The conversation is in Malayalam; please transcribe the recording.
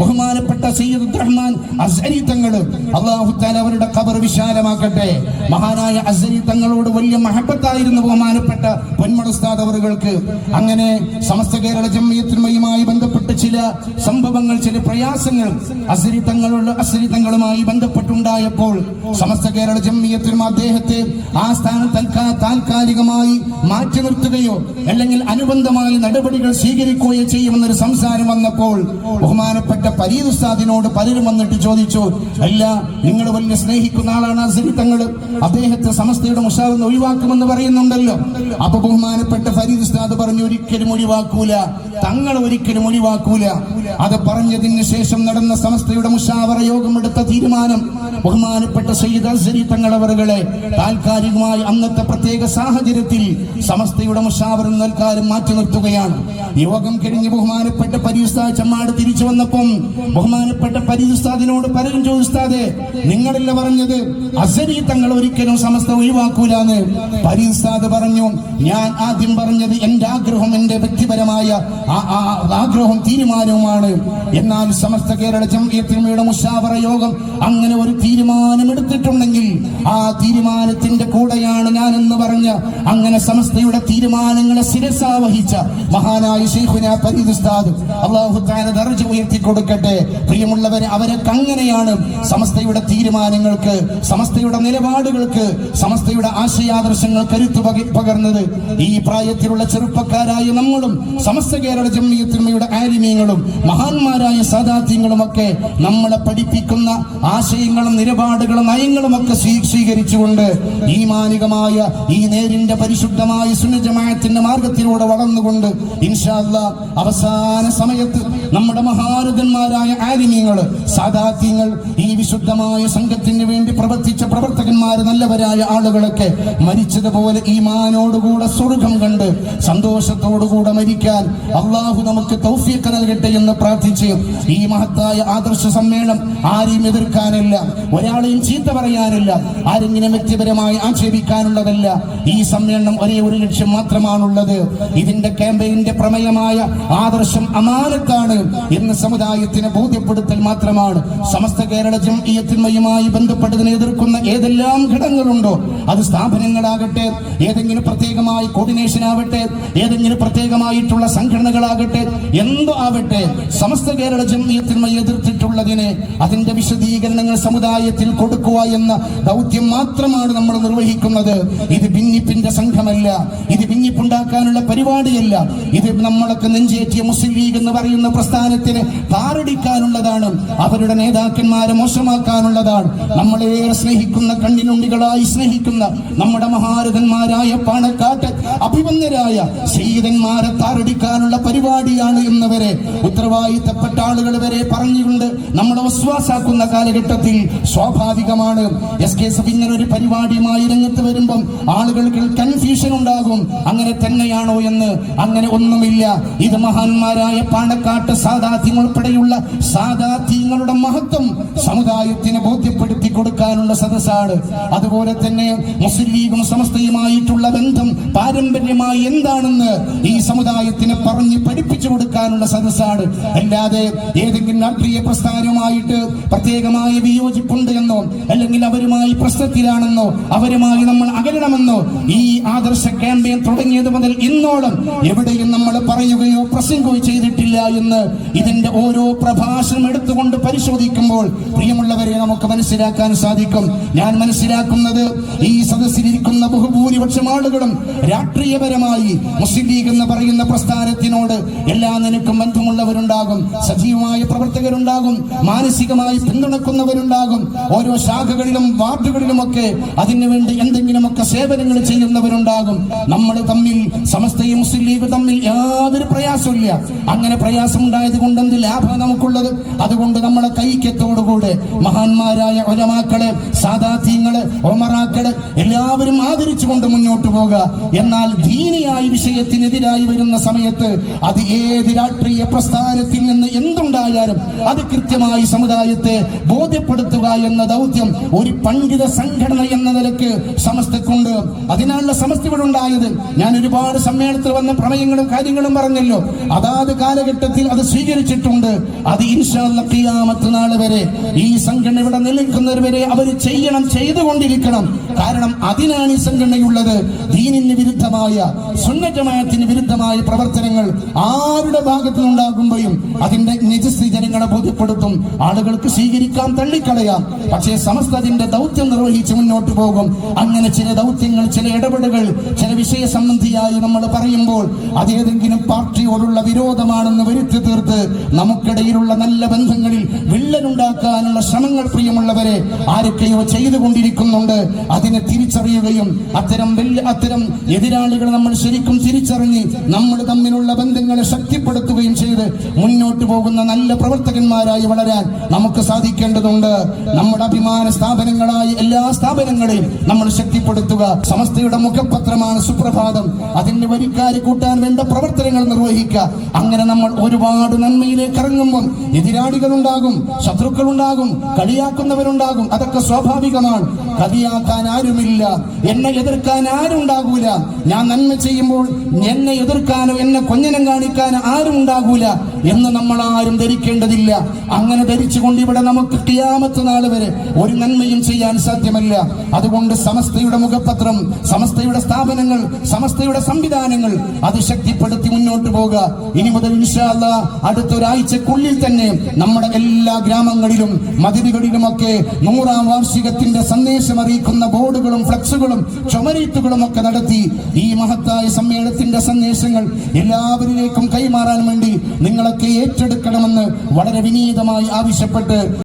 ബഹുമാനപ്പെട്ട സയ്യിദ് റഹ്മാൻ അസ്ഹരി തങ്ങൾ അള്ളാഹു താല അവരുടെ ഖബർ വിശാലമാക്കട്ടെ. മഹാനായ അസരി തങ്ങളോട് വലിയ മഹബത്തായിരുന്നു ബഹുമാനപ്പെട്ട പൊന്മട ഉസ്താദ് അവറുകൾക്ക്. അങ്ങനെ സമസ്ത കേരള ജമ്മിയത്തിന്മയുമായി ബന്ധപ്പെട്ട് ചില സംഭവങ്ങൾ ചില പ്രയാസങ്ങൾ അസരി തങ്ങളുള്ള അസരി തങ്ങളുമായി ബന്ധപ്പെട്ടുണ്ടായപ്പോൾ സമസ്ത കേരള ജമ്മിയത്തിനും അദ്ദേഹത്തെ ആ സ്ഥാനം തൽക്കാ താൽക്കാലികമായി മാറ്റി നിർത്തുകയോ അല്ലെങ്കിൽ അനുബന്ധമായി നടപടികൾ സ്വീകരിക്കുകയോ ചെയ്യുമെന്നൊരു സംസാരം വന്നപ്പോൾ ബഹുമാനപ്പെട്ട പരീദ് ഉസ്താദിനോട് പലരും വന്നിട്ട് ചോദിച്ചു അല്ല നിങ്ങൾ വലിയ സ്നേഹിക്കുന്ന ആളാണ് അസരി തങ്ങൾ അദ്ദേഹത്തെ സമസ്തയുടെ മുഷാവെന്ന് ഒഴിവാക്കുമെന്ന് പറയുന്നുണ്ടല്ലോ. അപ്പൊ ബഹുമാനപ്പെട്ട ഫരീദ് ഉസ്താദ് പറഞ്ഞു ഒരിക്കലും ഒഴിവാക്കൂല. തങ്ങൾ ഒരിക്കലും ഒഴിവാക്കൂല. അത് പറഞ്ഞതിന് ശേഷം നടന്ന സമസ്തയുടെ മുഷാവറ യോഗം എടുത്ത തീരുമാനം ബഹുമാനപ്പെട്ട സയ്യിദ് അസരി തങ്ങളവറുകളെ താൽക്കാലികമായി അന്നത്തെ പ്രത്യേക സാഹചര്യത്തിൽ സമസ്തയുടെ മുഷാവർ നൽകാലും മാറ്റി നിർത്തുകയാണ്. യോഗം കഴിഞ്ഞ് ബഹുമാനപ്പെട്ട പരിസ്ഥാ ചമ്മാട് തിരിച്ചു വന്നപ്പം ബഹുമാനപ്പെട്ട പരിസ്ഥാദിനോട് പലരും ചോദിസ്താദെ നിങ്ങളല്ല പറഞ്ഞത് അസരി തങ്ങൾ ഒരിക്കലും സമസ്ത ഒഴിവാക്കൂലെന്ന്? പരിസ്ഥാദ് പറഞ്ഞു ഞാൻ ആദ്യം പറഞ്ഞത് എന്റെ ആഗ്രഹം എന്റെ വ്യക്തിപരമായ ആഗ്രഹവും തീരുമാനവുമാണ്. എന്നാൽ സമസ്ത കേരള ജംഇയത്തിന്മയുടെ മുഷാവറ യോഗം അങ്ങനെ ഒരു തീരുമാനം എടുത്തിട്ടുണ്ടെങ്കിൽ ആ തീരുമാനത്തിന്റെ കൂടെയാണ് ഞാൻ എന്ന് പറഞ്ഞ അങ്ങനെ സമസ്തയുടെ തീരുമാനങ്ങളെ ശിരസാവഹിച്ച മഹാനായ ശൈഖുന ഫരീദ് ഉസ്താദ് അള്ളാഹു താന ദർജ ഉയർത്തി കൊടുക്കട്ടെ പ്രിയമുള്ളവരെ അവരൊക്കെ അങ്ങനെയാണ് സമസ്തയുടെ തീരുമാനങ്ങൾക്ക് സമസ്തയുടെ നിലപാടുകൾക്ക് സമസ്തയുടെ ആശയാദർശങ്ങൾ കരുത്തു പക- പകർന്നത്. ഈ പ്രായത്തിലുള്ള ചെറുപ്പക്കാരായ നമ്മളും സമസ്ത കേരള ജമ്മിയത്തിന്മയുടെ ആലിമീങ്ങളും മഹാന്മാരായ സാദാത്യങ്ങളും ഒക്കെ നമ്മളെ പഠിപ്പിക്കുന്ന ആശയങ്ങളും നിലപാടുകളും നയങ്ങളും ഒക്കെ സ്വീ- സ്വീകരിച്ചുകൊണ്ട് ഈ മാനികമായ ഈ നേരിന്റെ പരിശുദ്ധമായ സുനജമായത്തിന്റെ മാർഗത്തിലൂടെ വളർന്നുകൊണ്ട് ഇൻഷാല്ല അവസാന സമയത്ത് നമ്മുടെ മഹാരഥന്മാരായ ആലിമീങ്ങൾ സാദാത്യങ്ങൾ ഈ വിശുദ്ധമായ സംഘത്തിന് വേണ്ടി പ്രവർത്തിച്ച പ്രവർത്തകന്മാർ നല്ലവരായ ആളുകളൊക്കെ മരിച്ചതുപോലെ ഈമാനോടുകൂടെ സ്വർഗം കണ്ട് സന്തോഷത്തോടുകൂടെ മരിക്കാൻ അള്ളാഹു നമുക്ക് തൗഫീഖ് നൽകട്ടെ എന്ന് പ്രാർത്ഥിച്ച് ഈ മഹത്തായ ആദർശ സമ്മേളനം ആരെയും എതിർക്കാനില്ല ഒരാളെയും ചീത്ത പറയാനില്ല ആരെങ്കിലും വ്യക്തിപരമായി ആക്ഷേപിക്കാനുള്ളതല്ല. ഈ സമ്മേളനം ഒരേ ഒരു ലക്ഷ്യം മാത്രമാണുള്ളത്. ഇതിന്റെ ക്യാമ്പയിന്റെ പ്രമേയമായ ആദർശം അമാനത്താണ് എന്ന് സമുദായത്തിന് ബോധ്യപ്പെടുത്തൽ മാത്രമാണ്. സമസ്ത കേരള ജംഇയത്തിന്മയുമായി ബന്ധപ്പെട്ടതിനെ എതിർക്കുന്ന ഏതെല്ലാം ഘടകങ്ങളുണ്ടോ അത് സ്ഥാപനങ്ങളാകട്ടെ ഏതെങ്കിലും പ്രത്യേകമായി കോർഡിനേഷൻ ആവട്ടെ ഏതെങ്കിലും പ്രത്യേകമായിട്ടുള്ള സംഘടനകളാകട്ടെ എന്തോ ആവട്ടെ സമസ്ത കേരള ജംഇയ്യത്തിന്മയെ എതിർത്തിട്ടുള്ളതിനെ അതിന്റെ വിശദീകരണങ്ങൾ സമുദായത്തിൽ കൊടുക്കുക എന്ന ദൗത്യം മാത്രമാണ് നമ്മൾ നിർവഹിക്കുന്നത്. ഇത് ഭിന്നിപ്പിന്റെ സംഘമല്ല. ഇത് ഭിന്നിപ്പുണ്ടാക്കാനുള്ള പരിപാടിയല്ല. ഇത് നമ്മളൊക്കെ നെഞ്ചേറ്റിയ മുസ്ലിം ലീഗ് എന്ന് പറയുന്ന പ്രസ്ഥാനത്തിന് താറടിക്കാനുള്ളതാണ് അവരുടെ നേതാക്കന്മാരെ മോശമാക്കാനുള്ളതാണ്. നമ്മളേറെ സ്നേഹിക്കുന്ന കണ്ണിനുണ്ടികളായി സ്നേഹിക്കുന്ന നമ്മുടെ മഹാരഥന്മാരായ പാണക്കാട്ട് അഭിമന്യരായ ശീതന്മാരെ താറടിക്കാനുള്ള പരിപാടിയാണ് എന്നവരെ ഉത്തരവാദിത്തപ്പെട്ട ആളുകൾ വരെ പറഞ്ഞുകൊണ്ട് നമ്മൾ വിശ്വാസാക്കുന്ന കാലഘട്ടത്തിൽ സ്വാഭാവികമാണ്. എസ് കെ എസ് ഇങ്ങനെ ഒരു പരിപാടിയുമായി രംഗത്ത് വരുമ്പം ആളുകൾക്ക് കൺഫ്യൂഷൻ ഉണ്ടാകും. അങ്ങനെ തന്നെയാണോ എന്ന്. അങ്ങനെ ഒന്നുമില്ല. ഇത് മഹാന്മാരായ പാണക്കാട്ട് സാദാത്യങ്ങൾ ഉൾപ്പെടെയുള്ള സാദാത്യങ്ങളുടെ മഹത്വം സമുദായത്തിന് ബോധ്യപ്പെടുത്തി കൊടുക്കാനുള്ള സദസ്സാണ്. അതുപോലെ തന്നെ മുസ്ലിം ലീഗും സമസ്തയുമായിട്ടുള്ള ബന്ധം പാരമ്പര്യമായി എന്താണെന്ന് ഈ സമുദായത്തിന് പറഞ്ഞ് പഠിപ്പിച്ചു കൊടുക്കാനുള്ള സദസ്സാണ്. അല്ലാതെ ഏതെങ്കിലും രാഷ്ട്രീയ പ്രസ്ഥാനവുമായിട്ട് പ്രത്യേകമായി വിയോജിപ്പുണ്ട് എന്നോ അല്ലെങ്കിൽ അവരുമായി പ്രശ്നത്തിലാണെന്നോ അവരുമായി നമ്മൾ അകലണമെന്നോ ഈ ആദർശ ക്യാമ്പയിൻ തുടങ്ങിയത് മുതൽ ഇന്നോളം എവിടെയും നമ്മൾ പറയുകയോ പ്രസംഗമോ ചെയ്തിട്ടില്ല എന്ന് ഇതിന്റെ ഓരോ പ്രഭാഷണം എടുത്തുകൊണ്ട് പരിശോധിക്കുമ്പോൾ പ്രിയമുള്ളവരെ നമുക്ക് മനസ്സിലാക്കാൻ സാധിക്കും. ഞാൻ മനസ്സിലാക്കുന്നത് ഈ സദസ്സിലിരിക്കുന്ന ബഹുഭൂരിപക്ഷം ആളുകളും രാഷ്ട്രീയപരമായി മുസ്ലിം ലീഗ് എന്ന് പറയുന്ന പ്രസ്ഥാനത്തിനോട് എല്ലാ നിനക്കും ബന്ധമുള്ളവരുണ്ടാകും. സജീവമായ പ്രവർത്തകരുണ്ടാകും. മാനസികമായി പിന്തുണക്കുന്നവരുണ്ടാകും. ഓരോ ശാഖകളിലും വാർഡുകളിലുമൊക്കെ അതിനുവേണ്ടി എന്തെങ്കിലുമൊക്കെ സേവനങ്ങൾ ചെയ്യുന്നവരുണ്ടാകും. നമ്മൾ തമ്മിൽ സമസ്തയും മുസ്ലിം ലീഗ് തമ്മിൽ യാതൊരു പ്രയാസമില്ല അങ്ങനെ പ്രയാസം ഉണ്ടായത് കൊണ്ട് എന്ത് ലാഭം നമുക്കുള്ളത്? അതുകൊണ്ട് നമ്മളെ കൈക്യത്തോടുകൂടെ മഹാന്മാരായ ഒലമാക്കൾ സാദാത്യങ്ങൾ ഒമറാക്കൾ എല്ലാവരും ആദരിച്ചുകൊണ്ട് മുന്നോട്ട് പോകുക എന്നാൽ ദീനിയായ വിഷയത്തിനെതിരായി വരുന്ന സമയത്ത് അത് ഏത് രാഷ്ട്രീയ പ്രസ്ഥാനത്തിൽ നിന്ന് എന്തുണ്ടായാലും അത് കൃത്യമായി സമുദായത്തെ ബോധ്യപ്പെടുത്തുക എന്ന ദൗത്യം ഒരു പണ്ഡിത സംഘടന എന്ന നിലയ്ക്ക് സമസ്തക്കുണ്ട്. അതിനുള്ള സമസ്ത ഇവിടെ ഉണ്ടായത്. ഞാൻ ഒരുപാട് സമ്മേളനത്തിൽ വന്ന പ്രമേയങ്ങളും കാര്യങ്ങളും പറഞ്ഞല്ലോ. അതാത് കാലഘട്ടത്തിൽ അത് സ്വീകരിച്ചിട്ടുണ്ട്. അത് ഇൻഷാ നാൾ വരെ ഈ സംഘടന ഇവിടെ നിലനിൽക്കുന്നവർ വരെ അവർ ചെയ്യണം ചെയ്തുകൊണ്ടിരിക്കണം. കാരണം അതിനാണ് ഈ സംഘടനയുള്ളത്. ദീനിന് വിരുദ്ധമായ സുന്നജമായത്തിന് വിരുദ്ധമായ പ്രവർത്തനങ്ങൾ ആരുടെ ഭാഗത്തു നിന്നുണ്ടാകുമ്പോഴും അതിന്റെ നിജസ്ഥി ജനങ്ങളെ ബോധ്യപ്പെടുത്തും. ആളുകൾക്ക് സ്വീകരിക്കാം തള്ളിക്കളയാം. പക്ഷേ സമസ്ത അതിന്റെ ദൗത്യം നിർവഹിച്ച് മുന്നോട്ട് പോകും. അങ്ങനെ ചില ദൗത്യങ്ങൾ ചില ഇടപെടലുകൾ ചില വിഷയ സംബന്ധിയായി നമ്മൾ പറയുമ്പോൾ അതേതെങ്കിലും പാർട്ടിയോടുള്ള വിരോധമാണെന്ന് വരുത്തി തീർത്ത് നമുക്കിടയിലുള്ള നല്ല ബന്ധങ്ങളിൽ വിള്ളലുണ്ടാക്കാനുള്ള ശ്രമങ്ങൾ പ്രിയമുള്ളവരെ ആരൊക്കെയോ ചെയ്തുകൊണ്ടിരിക്കുന്നുണ്ട്. അതിനെ തിരിച്ചറിയുകയും അത്തരം അത്തരം എതിരാളികളെ നമ്മൾ ശരിക്കും തിരിച്ചറിഞ്ഞ് നമ്മൾ തമ്മിലുള്ള ബന്ധങ്ങളെ ശക്തിപ്പെടുത്തുകയും ചെയ്ത് മുന്നോട്ട് പോകുന്ന നല്ല പ്രവർത്തകന്മാരായി വളരാൻ നമുക്ക് സാധിക്കേണ്ടതുണ്ട്. നമ്മുടെ അഭിമാന സ്ഥാപനങ്ങളായി എല്ലാ സ്ഥാപനങ്ങളെയും നമ്മൾ ശക്തിപ്പെടുത്തുക. സമസ്തയുടെ മുഖപത്രമാണ് സുപ്രഭാതം. അതിന് വരിക്കാരെ കൂട്ടാൻ വേണ്ട പ്രവർത്തനങ്ങൾ നിർവഹിക്കുക. അങ്ങനെ നമ്മൾ ഒരുപാട് നന്മയിലേക്ക് ഇറങ്ങുമ്പോൾ എതിരാളികളുണ്ടാകും. ശത്രുക്കളുണ്ടാകും കളിയാക്കുന്നവരുണ്ടാകും. അതൊക്കെ സ്വാഭാവികമാണ്. കളിയാക്കാൻ ആരുമില്ല. എന്നെ എതിർക്കാൻ ആരും ഉണ്ടാകൂല ഞാൻ നന്മ ചെയ്യുമ്പോൾ എന്നെ എതിർക്കാനോ എന്നെ കൊഞ്ഞനം കാണിക്കാനോ ആരും ഉണ്ടാകൂല എന്ന് നമ്മൾ ആരും ധരിക്കേണ്ടതില്ല. അങ്ങനെ ധരിച്ചുകൊണ്ട് ഇവിടെ നമുക്ക് കിട്ടിയാമത്തെ നാൾ വരെ ഒരു നന്മയും ചെയ്യാൻ സാധ്യമല്ല. അതുകൊണ്ട് സമസ്തയുടെ മുഖപത്രം സമസ്തയുടെ സ്ഥാപനങ്ങൾ സമസ്തയുടെ സംവിധാനങ്ങൾ അത് ശക്തിപ്പെടുത്തി മുന്നോട്ട് പോകുക ഇനി മുതൽ ഇൻഷാല്ല അടുത്തൊരാഴ്ചക്കുള്ളിൽ തന്നെ നമ്മുടെ എല്ലാ ഗ്രാമങ്ങളിലും മതിലുകളിലുമൊക്കെ നൂറാം വാർഷികത്തിന്റെ സന്ദേശം അറിയിക്കുന്ന ബോർഡുകളും ഫ്ലക്സുകളും ചുമരീത്തുകളും ഒക്കെ നടത്തി ഈ മഹത്തായ സമ്മേളനത്തിന്റെ സന്ദേശങ്ങൾ എല്ലാവരിലേക്കും കൈമാറാൻ വേണ്ടി നിങ്ങളൊക്കെ ഏറ്റെടുക്കണമെന്ന് വളരെ വിനീതമായി ആവശ്യപ്പെട്ട്